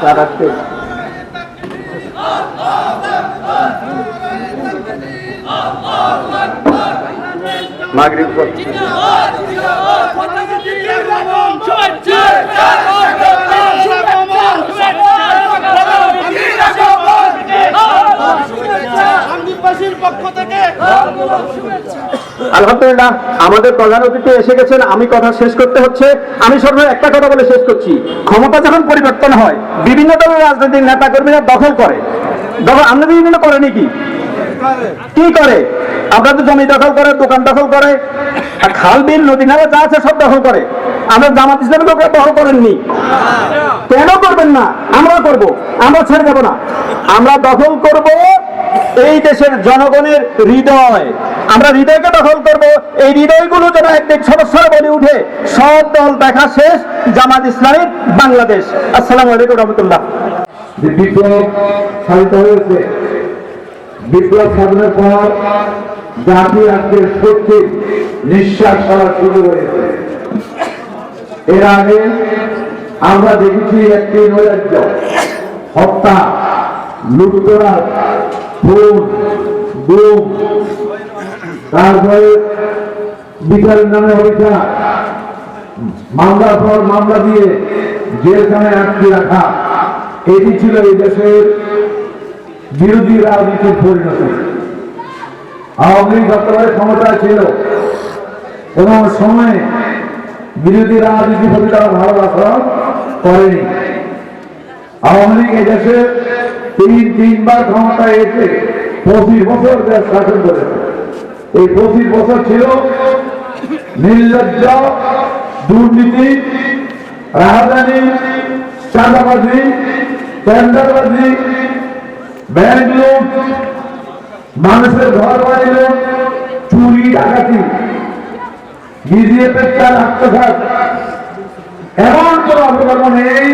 চারাতে মাগরিব আলহামদুলিল্লাহ, আমাদের প্রধান অতিথি এসে গেছেন। আমি কথা শেষ করতে হচ্ছে। আমি সর্ব একটা কথা বলে শেষ করছি। ক্ষমতা যখন পরিবর্তন হয়, বিভিন্ন দলের রাজনৈতিক নেতা কর্মীরা দখল করে। দখল আপনাদের বিভিন্ন করে নাকি? কি করে? আপনাদের জমি দখল করে, দোকান দখল করে খাল, বিল, নদী, নালা যা আছে সব দখল করে। আমরা জামাত ইসলামের লোকেরা দখল করেননি। কেন করবেন না? আমরা করব। আমরা ছেড়ে দেব না। আমরা দখল করব এই দেশের জনগণের হৃদয়। আমরা হৃদয়কে দখল করব। এই হৃদয়গুলো যেন একদিন সদস্যরা বলে উঠে, সব দল দেখা শেষ, জামাত ইসলামী বাংলাদেশ। আসসালামু আলাইকুম রহমতুল্লাহ। বিপ্লব সাধিত হয়েছে, বিপ্লব সাধনের পর জাতি আজকে সত্যি নিঃশ্বাস করা শুরু হয়েছে এর আগে আমরা দেখেছি একটি নৈরাজ্য, হত্যা লুটতরা খুন গুম তারপরে বিচারের নামে অভিযান মামলার পর মামলা দিয়ে জেলখানে আটকে রাখা। এটি ছিল এই দেশের বিরোধী রাজনীতির পরিণতি। আওয়ামী লীগ ক্ষমতায় ছিল, কোনো সময়ে বিরোধী রাজনীতির প্রতি তারা ভালো আচরণ করেনি। আওয়ামী লীগ এই দেশে তিন তিনবার ক্ষমতায় এসে পঁচিশ বছর দেশ শাসন করেছে। এই পঁচিশ বছর ছিল নির্লজ্জ, দুর্নীতি, রাজধানী, চাঁদাবাজি, টেন্ডারবাজি, ব্যাংক মানুষের ঘর বাড়ি লুট চুরি, ডাকাতি বিজিএফের চাল আত্মঘাত। এমন কোন অপকর্ম নেই,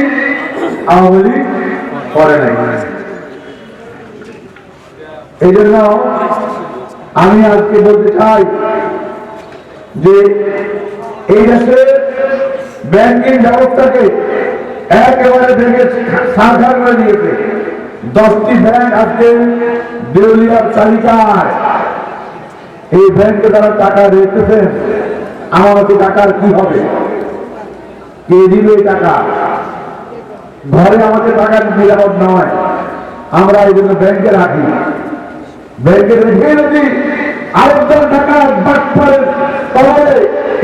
আওয়ামী লীগ করে নাই। এই জন্য আমি আজকে বলতে চাই যে এই দেশের ব্যাংকিং ব্যবস্থাকে একেবারে ভেঙে সারখার করে দিয়েছে। দশটি ব্যাংক আজকে দেউলিয়ার তালিকায়। এই ব্যাংকে তারা টাকা রেখেছেন আমাদের টাকার কি হবে? কে দিবে টাকা? ঘরে আমাদের টাকা নিরাপদ নয়। আমরা এই জন্য ব্যাংকে রাখি। ব্যাংকে রেখে যদি আরেকজন টাকা বাটপারের তলে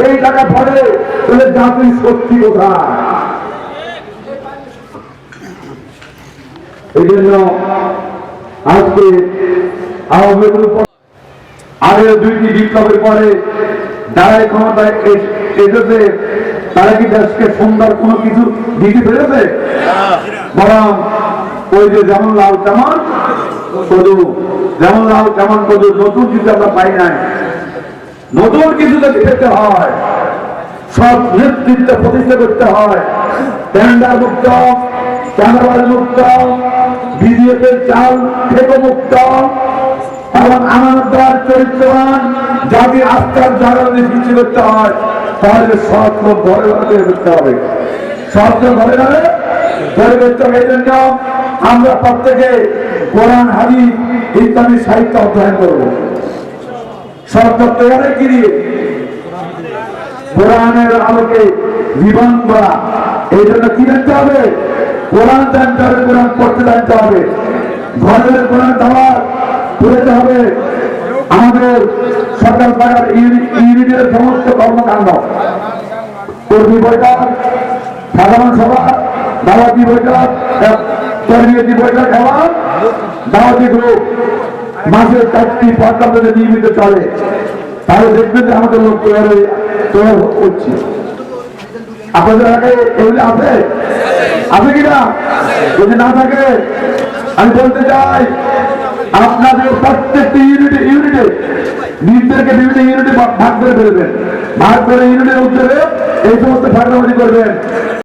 এই টাকা পড়ে তাহলে জাতির শক্তি কোথায়? এই জন্য আজকে আওয়ামী আগের দুইটি বিপ্লবের পরে যারা ক্ষমতায় এসেছে তারা কি দেশকে সুন্দর কোনো কিছু দিতে পেরেছে? বরং ওই যে যেমন লাল তেমন যেমন লাল তেমন কদু নতুন কিছু আমরা পাই নাই। নতুন কিছু যদি পেতে হয়, সব নেতৃত্ব প্রতিষ্ঠা করতে হয়। টেন্ডার মুক্ত চাঁদাবাজ মুক্ত বিজেপির চাল থেকে মুক্ত। এবং আমানতদার চরিত্রবান জাতির আস্থার যদি সৃষ্টি করতে হয়, তাহলে সৎ লোক ঘরে ঘরে করতে হবে। সৎ লোক ঘরে ঘরে তৈরি করতে হবে। এই জন্য আমরা প্রত্যেকে কোরআন, হাদিস ইসলামী সাহিত্য অধ্যয়ন করব। সব কি দিয়ে কোরআনের আলোকে জীবন করা। এই জন্য কি জানতে হবে? কোরআন জানতে হবে, কোরআন পড়তে জানতে হবে। ঘরের কোরআন দাওয়াত পুরেতে হবে। আমাদের সরকার পাড়ার ইউনিটের সমস্ত কর্মকাণ্ড। কর্মী বৈঠক, সাধারণ সভা, দাওয়াতি বৈঠক নিয়মিত চলে। তাহলে দেখবেন যে আমাদের লোক তৈরি করছে আপনাদের আছে? আছে কিনা? যদি না থাকে, আমি বলতে চাই, আপনাদের প্রত্যেকটি ইউনিটে ইউনিটে নিজদেরকে বিভিন্ন ইউনিটে ভাগ করে ফেলবেন। ভাগ করে ইউনিটের উত্তরে এই সমস্ত ফাটাফাটি করবেন।